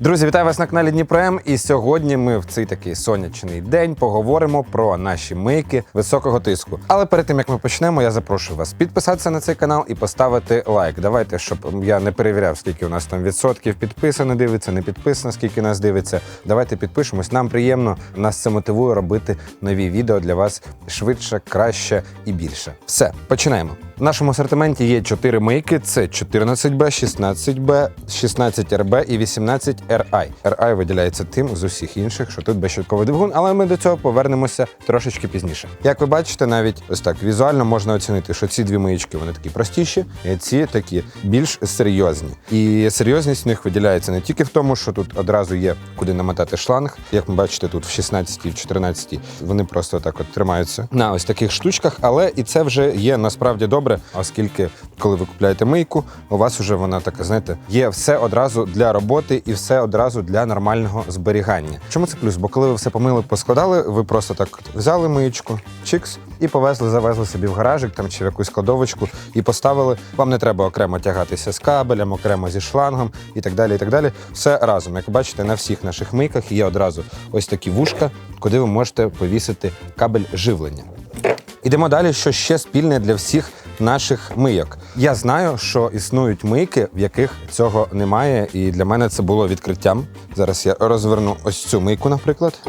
Друзі, вітаю вас на каналі Дніпром. І сьогодні ми в цей такий сонячний день поговоримо про наші мийки високого тиску. Але перед тим як ми почнемо, я запрошую вас підписатися на цей канал і поставити лайк. Давайте, щоб я не перевіряв, скільки у нас там відсотків підписано, дивиться, не підписано, скільки нас дивиться. Давайте підпишемось. Нам приємно, нас це мотивує робити нові відео для вас швидше, краще і більше. Все, починаємо. В нашому асортименті є 4 мийки: це 14B, 16B, 16RB і 18RI. RI виділяється тим з усіх інших, що тут безщитковий двигун, але ми до цього повернемося трошечки пізніше. Як ви бачите, навіть ось так візуально можна оцінити, що ці дві миючки вони такі простіші, а ці такі більш серйозні. І серйозність в них виділяється не тільки в тому, що тут одразу є куди намотати шланг. Як ми бачите, тут в 16 і в 14 вони просто так от тримаються на ось таких штучках, але і це вже є насправді добре, оскільки коли ви купляєте мийку, у вас вже вона така, знаєте, є все одразу для роботи і все одразу для нормального зберігання. Чому це плюс? Бо коли ви все помили, поскладали, ви просто так взяли миючку, чикс, і повезли, завезли собі в гаражик там чи в якусь кладовочку і поставили. Вам не треба окремо тягатися з кабелем, окремо зі шлангом і так далі. І так далі. Все разом. Як бачите, на всіх наших мийках є одразу ось такі вушка, куди ви можете повісити кабель живлення. Ідемо далі, що ще спільне для всіх наших мийок. Я знаю, що існують мийки, в яких цього немає, і для мене це було відкриттям. Зараз я розверну ось цю мийку, наприклад.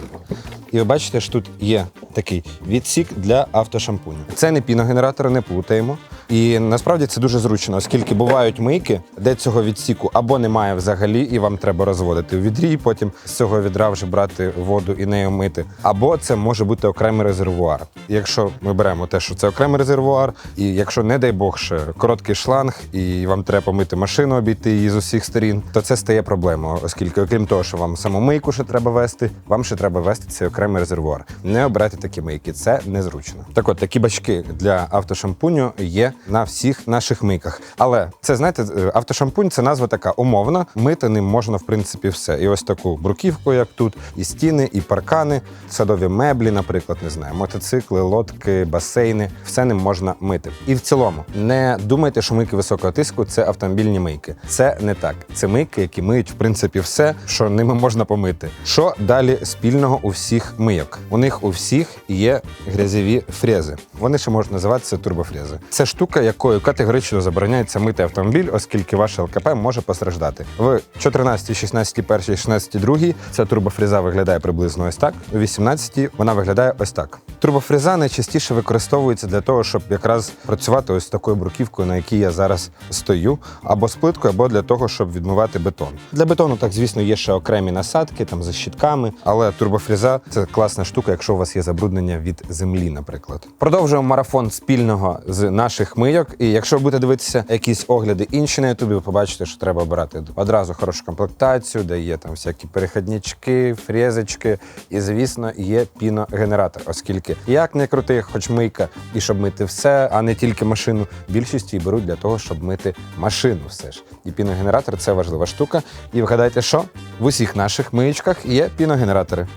І ви бачите, що тут є такий відсік для автошампуню. Це не піногенератор, не плутаємо. І насправді це дуже зручно, оскільки бувають мийки, де цього відсіку або немає взагалі, і вам треба розводити у відрі, і потім з цього відра вже брати воду і нею мити. Або це може бути окремий резервуар. Якщо ми беремо те, що це окремий резервуар, і якщо, не дай Бог, ще короткий шланг, і вам треба помити машину, обійти її з усіх сторін, то це стає проблемою, оскільки, окрім того, що вам саму мийку ще треба вести, вам ще треба вести цей окремий резервуар. Не обирайте такі мийки, це незручно. Так от такі бачки для автошампуню є на всіх наших мийках. Але це знаєте, автошампунь це назва така умовна. Мити ним можна в принципі все. І ось таку бруківку, як тут, і стіни, і паркани, садові меблі, наприклад, не знаю, мотоцикли, лодки, басейни. Все ним можна мити. І в цілому не думайте, що мийки високого тиску це автомобільні мийки. Це не так. Це мийки, які миють в принципі все, що ними можна помити. Що далі спільного у всіх мийок? У них у всіх є грязєві фрези. Вони ще можуть називатися турбофрези. Це штука, якою категорично забороняється мити автомобіль, оскільки ваше ЛКП може постраждати. В 14, 16, 1, 16, 2 ця турбофреза виглядає приблизно ось так. У 18 вона виглядає ось так. Турбофреза найчастіше використовується для того, щоб якраз працювати ось такою бруківкою, на якій я зараз стою, або з плиткою, або для того, щоб відмивати бетон. Для бетону, так звісно, є ще окремі насадки там за щітками, але турбофреза це класна штука, якщо у вас є забруднення від землі, наприклад. Продовжуємо марафон спільного з наших мийок. І якщо ви будете дивитися якісь огляди інші на ютубі, ви побачите, що треба обирати одразу хорошу комплектацію, де є там всякі перехіднички, фрезочки, і звісно, є піногенератор, оскільки як не крути, хоч мийка, і щоб мити все, а не тільки машину. Більшість її беруть для того, щоб мити машину. Все ж і піногенератор це важлива штука. І вгадайте, що в усіх наших миючках є піногенератори.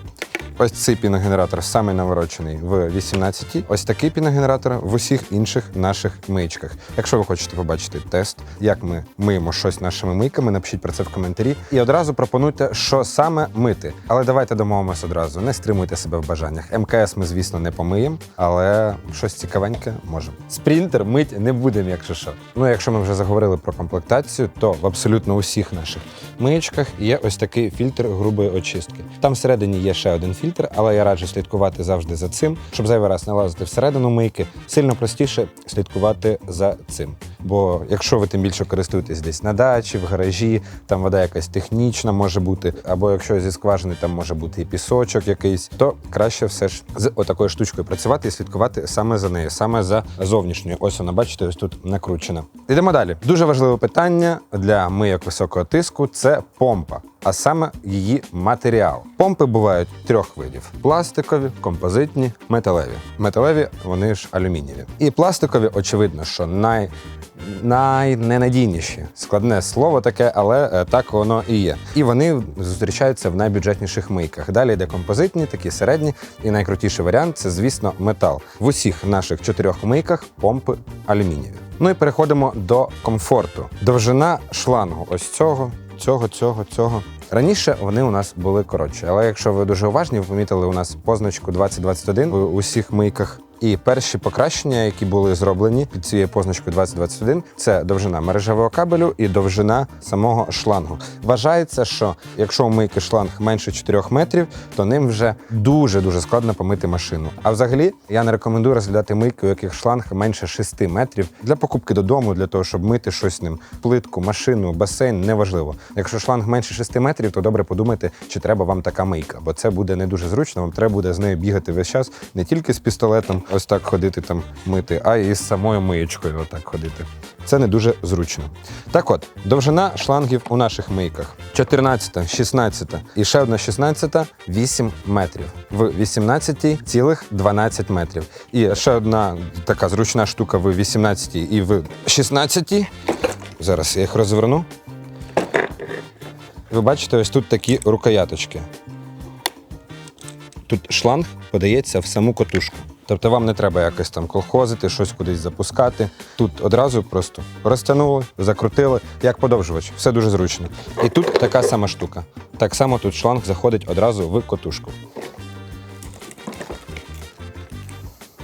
Ось цей піногенератор самий наворочений в 18 Ось такий піногенератор в усіх інших наших миючках. Якщо ви хочете побачити тест, як ми миємо щось нашими мийками, напишіть про це в коментарі. І одразу пропонуйте, що саме мити. Але давайте домовимося одразу. Не стримуйте себе в бажаннях. МКС ми, звісно, не помиємо, але щось цікавеньке можемо. Спринтер мить не будемо, якщо що. Ну, якщо ми вже заговорили про комплектацію, то в абсолютно усіх наших миючках є ось такий фільтр грубої очистки. Там всередині є ще один фільтр, але я раджу слідкувати завжди за цим, щоб зайвий раз не лазити всередину мийки. Сильно простіше слідкувати за цим. Бо якщо ви тим більше користуєтесь десь на дачі, в гаражі, там вода якась технічна може бути, або якщо зі скважини там може бути і пісочок якийсь, то краще все ж з отакою штучкою працювати і слідкувати саме за нею, саме за зовнішньою. Ось вона, бачите, ось тут накручена. Йдемо далі. Дуже важливе питання для мийок високого тиску це помпа. А саме її матеріал. Помпи бувають трьох видів: пластикові, композитні, металеві. Металеві вони ж алюмінієві. І пластикові, очевидно, що най найненадійніші. Складне слово таке, але е, так воно і є. І вони зустрічаються в найбюджетніших мийках. Далі йде композитні, такі середні, і найкрутіший варіант це, звісно, метал. В усіх наших чотирьох мийках помпи алюмінієві. Ну і переходимо до комфорту. Довжина шлангу ось цього, цього, цього, цього. Раніше вони у нас були коротші, але якщо ви дуже уважні, ви помітили у нас позначку 2021 в усіх мийках. І перші покращення, які були зроблені під цією позначкою 2021, це довжина мережевого кабелю і довжина самого шлангу. Вважається, що якщо мийки шланг менше 4 метрів, то ним вже дуже дуже складно помити машину. А взагалі я не рекомендую розглядати мийки, у яких шланг менше 6 метрів для покупки додому, для того, щоб мити щось ним. Плитку, машину, басейн неважливо. Якщо шланг менше 6 метрів, то добре подумайте, чи треба вам така мийка, бо це буде не дуже зручно. Вам треба буде з нею бігати весь час, не тільки з пістолетом, ось так ходити там мити, а і з самою миєчкою отак ходити. Це не дуже зручно. Так от, довжина шлангів у наших мийках 14, 16 і ще одна 16 8 метрів. В 18 цілих 12 метрів. І ще одна така зручна штука в 18 і в 16. Зараз я їх розверну. Ви бачите, ось тут такі рукояточки. Тут шланг подається в саму котушку. Тобто вам не треба якось там колхозити, щось кудись запускати. Тут одразу просто розтягнули, закрутили, як подовжувач. Все дуже зручно. І тут така сама штука. Так само тут шланг заходить одразу в котушку.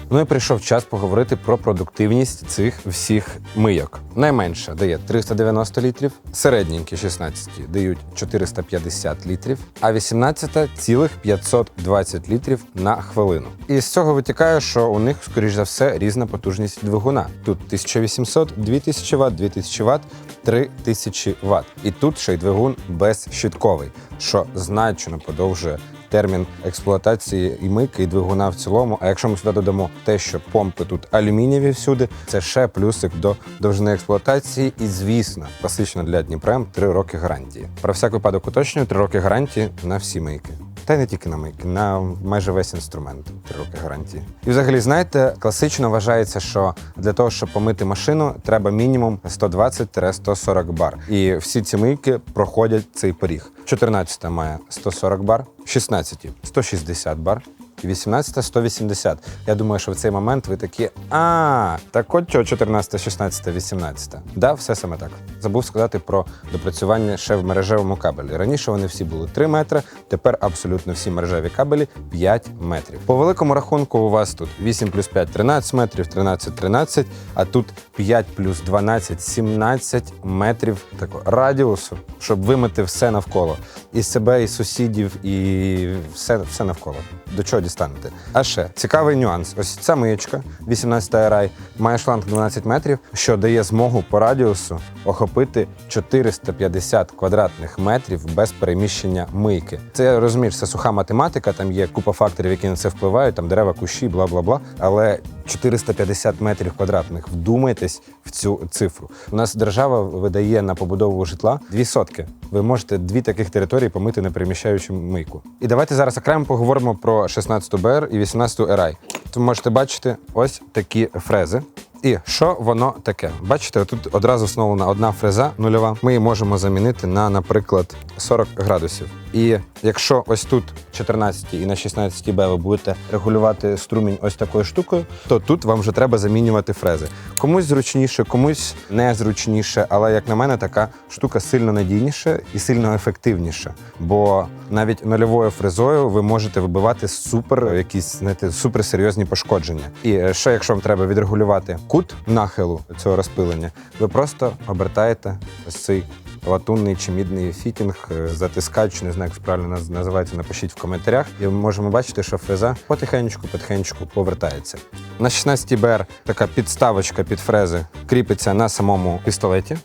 Ну і прийшов час поговорити про продуктивність цих всіх мийок. Найменша дає 390 літрів, середненькі 16 дають 450 літрів, а 18 цілих 520 літрів на хвилину. І з цього витікає, що у них, скоріш за все, різна потужність двигуна. Тут 1800, 2000 Вт, 2000 Вт, 3000 Вт. І тут ще й двигун безщитковий, що значно подовжує термін експлуатації і мийки, і двигуна в цілому. А якщо ми сюди додамо те, що помпи тут алюмінієві всюди, це ще плюсик до довжини експлуатації. І, звісно, класично для Дніпрем 3 роки гарантії. Про всяк випадок уточнюю, 3 роки гарантії на всі мийки. Та й не тільки на мийки, на майже весь інструмент. Три роки гарантії. І взагалі, знаєте, класично вважається, що для того, щоб помити машину, треба мінімум 120-140 бар. І всі ці мийки проходять цей поріг. 14 має 140 бар, 16 160 бар. І 18 180. Я думаю, що в цей момент ви такі. А, так от чого 14, 16, 18. Да, все саме так. Забув сказати про допрацювання ще в мережевому кабелі. Раніше вони всі були 3 метри, тепер абсолютно всі мережеві кабелі 5 метрів. По великому рахунку, у вас тут 8 плюс 5 13 метрів, 13 13, а тут 5 плюс 12 17 метрів такого радіусу, щоб вимити все навколо. І себе, і сусідів, і все, все навколо. До чого дістанете? А ще цікавий нюанс: ось ця миєчка 18 рай має шланг 12 метрів, що дає змогу по радіусу охопити 450 квадратних метрів без переміщення мийки. Це я розумію, це суха математика, там є купа факторів, які на це впливають, там дерева, кущі, бла бла бла. Але 450 метрів квадратних. Вдумайтесь в цю цифру. У нас держава видає на побудову житла дві сотки. Ви можете дві таких території помити, не переміщаючи мийку. І давайте зараз окремо поговоримо про 16 БР і 18 РАЙ. Ви можете бачити ось такі фрези. І що воно таке? Бачите, тут одразу встановлена одна фреза нульова. Ми її можемо замінити на, наприклад, 40 градусів. І якщо ось тут 14 і на 16 Б ви будете регулювати струмінь ось такою штукою, то тут вам вже треба замінювати фрези. Комусь зручніше, комусь незручніше, але як на мене, така штука сильно надійніша і сильно ефективніша. Бо навіть нульовою фрезою ви можете вибивати супер якісь знаєте, суперсерйозні пошкодження. І е, ще, якщо вам треба відрегулювати кут нахилу цього розпилення, ви просто обертаєте ось цей латунний чи мідний фітінг, е, затискач, не знаю, як правильно називається, напишіть в коментарях. І ми можемо бачити, що фреза потихеньку, потихеньку повертається. На 16 БР така підставочка під фрези кріпиться на самому пістолеті.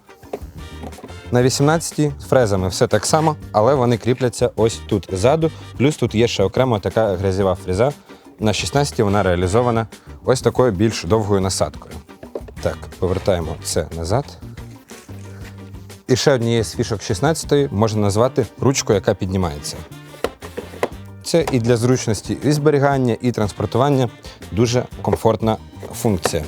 На 18 з фрезами все так само, але вони кріпляться ось тут ззаду. Плюс тут є ще окремо така грязєва фреза. На 16 вона реалізована ось такою більш довгою насадкою. Так, повертаємо це назад. І ще однією з фішок 16-ї можна назвати ручку, яка піднімається. Це і для зручності і зберігання, і транспортування дуже комфортна функція.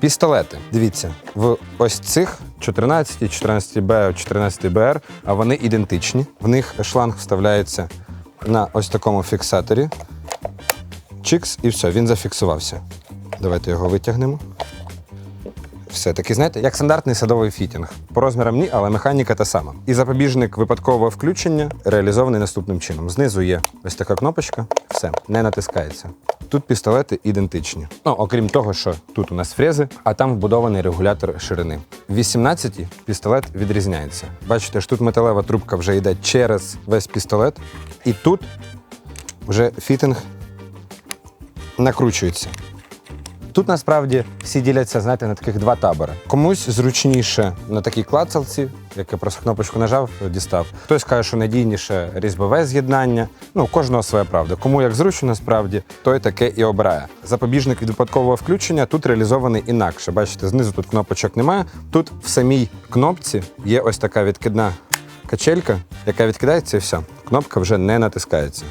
Пістолети. Дивіться, в ось цих 14, 14Б, 14БР, а вони ідентичні. В них шланг вставляється на ось такому фіксаторі. Чикс, і все, він зафіксувався. Давайте його витягнемо. Все таки, знаєте, як стандартний садовий фітінг. По розмірам ні, але механіка та сама. І запобіжник випадкового включення реалізований наступним чином. Знизу є ось така кнопочка, все, не натискається. Тут пістолети ідентичні. Ну, окрім того, що тут у нас фрези, а там вбудований регулятор ширини. В 18-й пістолет відрізняється. Бачите, що тут металева трубка вже йде через весь пістолет, і тут вже фітинг накручується. Тут насправді всі діляться, знаєте, на таких два табори. Комусь зручніше на такій клацалці, як я просто кнопочку нажав, дістав. Хтось каже, що надійніше різьбове з'єднання. Ну, кожного своя правда. Кому як зручно насправді, той таке і обирає. Запобіжник від випадкового включення тут реалізований інакше. Бачите, знизу тут кнопочок немає. Тут в самій кнопці є ось така відкидна качелька, яка відкидається і все. Кнопка вже не натискається.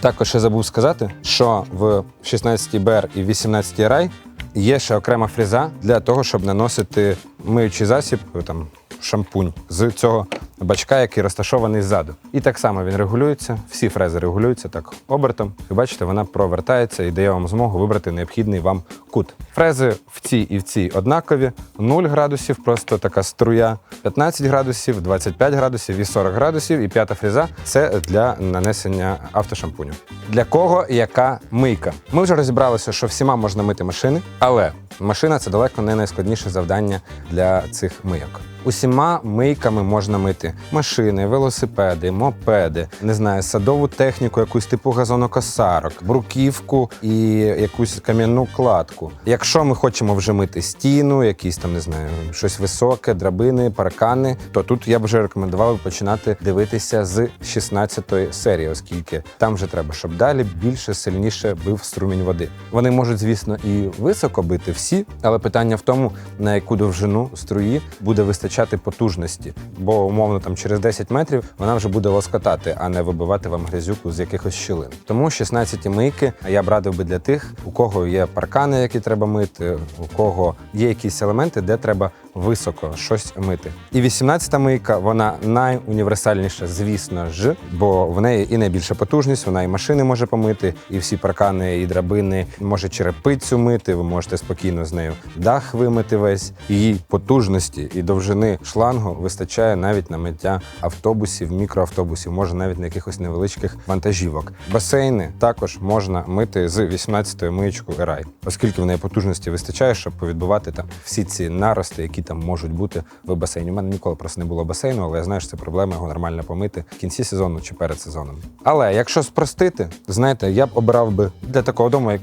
Також ще забув сказати, що в 16 БР і в 18 рай є ще окрема фріза для того, щоб наносити миючий засіб, там шампунь з цього бачка, який розташований ззаду. І так само він регулюється, всі фрези регулюються так обертом. І бачите, вона провертається і дає вам змогу вибрати необхідний вам кут. Фрези в цій і в цій однакові: 0 градусів, просто така струя, 15 градусів, 25 градусів і 40 градусів. І п'ята фреза це для нанесення автошампуню. Для кого яка мийка? Ми вже розібралися, що всіма можна мити машини, але машина це далеко не найскладніше завдання для цих мийок. Усіма мийками можна мити машини, велосипеди, мопеди, не знаю, садову техніку, якусь типу газонокосарок, бруківку і якусь кам'яну кладку. Якщо ми хочемо вже мити стіну, якісь там не знаю, щось високе, драбини, паркани, то тут я б вже рекомендував починати дивитися з 16-ї серії, оскільки там вже треба, щоб далі більше сильніше бив струмінь води. Вони можуть, звісно, і високо бити всі, але питання в тому, на яку довжину струї буде вистачати потужності, бо умовно там через 10 метрів вона вже буде лоскотати, а не вибивати вам грязюку з якихось щілин. Тому 16 мийки я б радив би для тих, у кого є паркани, які треба мити, у кого є якісь елементи, де треба високо щось мити. І 18 мийка вона найуніверсальніша, звісно ж, бо в неї і найбільша потужність, вона і машини може помити, і всі паркани, і драбини може черепицю мити. Ви можете спокійно з нею дах вимити весь. Її потужності і довжини шлангу вистачає навіть на миття автобусів, мікроавтобусів, може навіть на якихось невеличких вантажівок. Басейни також можна мити з 18-ї миючкою Ерай, оскільки в неї потужності вистачає, щоб повідбувати там всі ці нарости, які там можуть бути в басейні. У мене ніколи просто не було басейну, але я знаю, що це проблема його нормально помити в кінці сезону чи перед сезоном. Але якщо спростити, знаєте, я б обирав би для такого дому, як,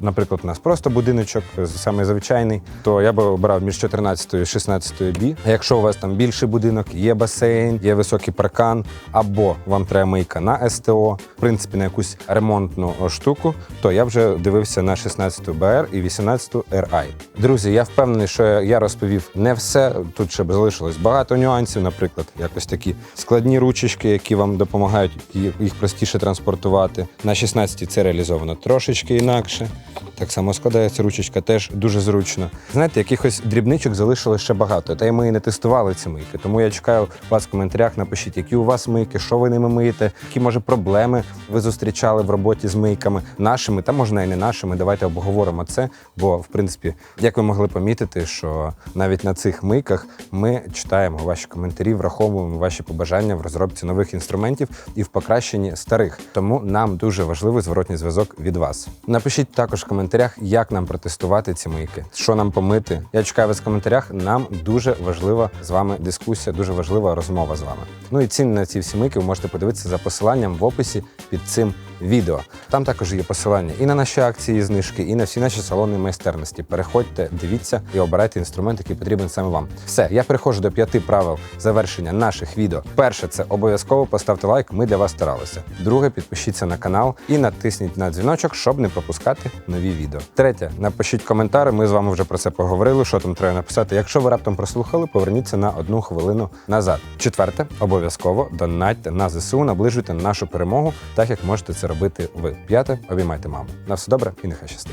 наприклад, у нас просто будиночок, е, саме звичайний, то я би обирав між 14 і 16 бі. А якщо у вас там більший будинок, є басейн, є високий паркан, або вам треба мийка на СТО, в принципі, на якусь ремонтну штуку, то я вже дивився на 16 БР і 18 RI. Друзі, я впевнений, що я розповів не все. Тут ще б залишилось багато нюансів, наприклад, якось такі складні ручечки, які вам допомагають їх простіше транспортувати. На 16 це реалізовано трошечки інакше. Так само складається ручечка, теж дуже зручно. Знаєте, якихось дрібничок залишилось ще багато. Та й ми і не тестували ці мийки. Тому я чекаю вас в коментарях. Напишіть, які у вас мийки, що ви ними миєте, які може проблеми ви зустрічали в роботі з мийками нашими, та можна і не нашими. Давайте обговоримо це. Бо, в принципі, як ви могли помітити, що навіть на цих мийках ми читаємо ваші коментарі, враховуємо ваші побажання в розробці нових інструментів і в покращенні старих. Тому нам дуже важливий зворотній зв'язок від вас. Напишіть також в коментарях, як нам протестувати ці мийки, що нам помити. Я чекаю вас в коментарях. Нам дуже важлива з вами дискусія, дуже важлива розмова з вами. Ну і ціни на ці всі мийки ви можете подивитися за посиланням в описі під цим відео. Там також є посилання і на наші акції, і знижки, і на всі наші салони майстерності. Переходьте, дивіться і обирайте інструмент, який потрібен саме вам. Все, я переходжу до п'яти правил завершення наших відео. Перше, це обов'язково поставте лайк. Ми для вас старалися. Друге, підпишіться на канал і натисніть на дзвіночок, щоб не пропускати нові відео. Третє, напишіть коментари. Ми з вами вже про це поговорили. Що там треба написати? Якщо ви раптом прослухали, поверніться на одну хвилину назад. Четверте, обов'язково донатьте на ЗСУ, наближуйте нашу перемогу, так як можете це робити ви. П'яте, обіймайте маму. На все добре і нехай щастить.